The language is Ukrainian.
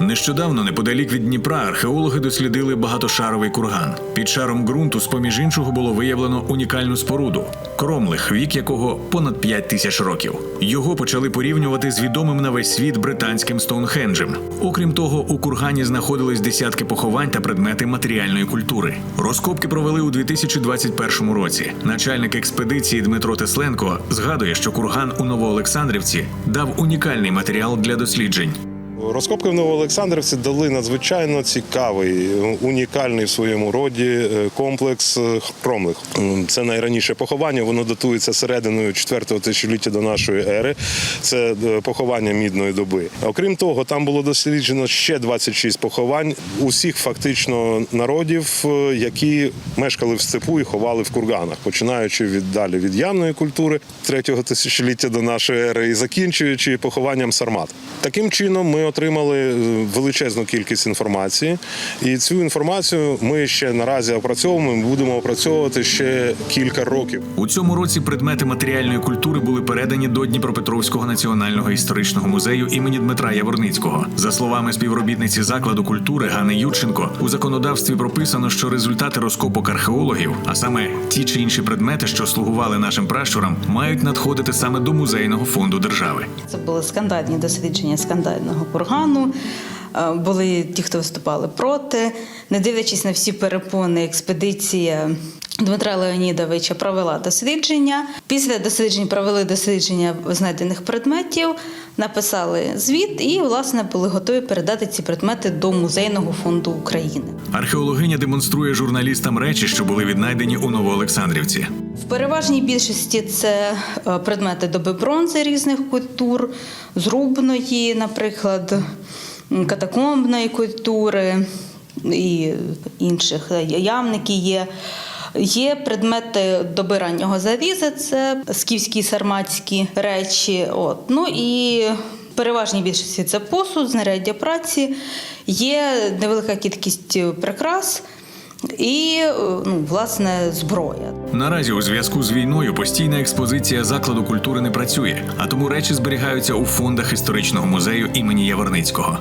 Нещодавно, неподалік від Дніпра, археологи дослідили багатошаровий курган. Під шаром ґрунту, з поміж іншого, було виявлено унікальну споруду кромлих, вік якого понад 5 тисяч років. Його почали порівнювати з відомим на весь світ британським Стоунхенджем. Окрім того, у кургані знаходились десятки поховань та предмети матеріальної культури. Розкопки провели у 2021 році. Начальник експедиції Дмитро Тесленко згадує, що курган у Новоолександрівці дав унікальний матеріал для досліджень. Розкопки в Новоолександрівці дали надзвичайно цікавий, унікальний в своєму роді е, комплекс е, хромлих. Це найраніше поховання. Воно датується серединою 4-го тисячоліття до нашої ери. Це е, поховання мідної доби. Окрім того, там було досліджено ще 26 поховань усіх фактично народів, які мешкали в степу і ховали в курганах, починаючи від далі від ямної культури 3-го тисячоліття до нашої ери і закінчуючи похованням сармат. Таким чином ми отримали е, величезну кількість інформації, і цю інформацію ми ще наразі опрацьовуємо. і Будемо опрацьовувати ще кілька років. У цьому році предмети матеріальної культури були передані до Дніпропетровського національного історичного музею імені Дмитра Яворницького. За словами співробітниці закладу культури Гани Юченко, у законодавстві прописано, що результати розкопок археологів, а саме ті чи інші предмети, що слугували нашим пращурам, мають надходити саме до музейного фонду держави. Це були скандальні дослідження скандального кургану. Е, Були ті, хто виступали проти. Не дивлячись на всі перепони, експедиція Дмитра Леонідовича провела дослідження. Після досліджень провели дослідження знайдених предметів, написали звіт і, власне, були готові передати ці предмети до музейного фонду України. Археологиня демонструє журналістам речі, що були віднайдені у Новоолександрівці. В переважній більшості це е, предмети доби бронзи різних культур, зрубної, наприклад, катакомбної культури і інших е, ямники є. Є предмети доби раннього заліза, це скіфські сарматські речі. От. Ну і переважній більшості це посуд, знаряддя праці, є невелика кількість прикрас і ну, власне зброя. Наразі у зв'язку з війною постійна експозиція закладу культури не працює, а тому речі зберігаються у фондах історичного музею імені Яворницького.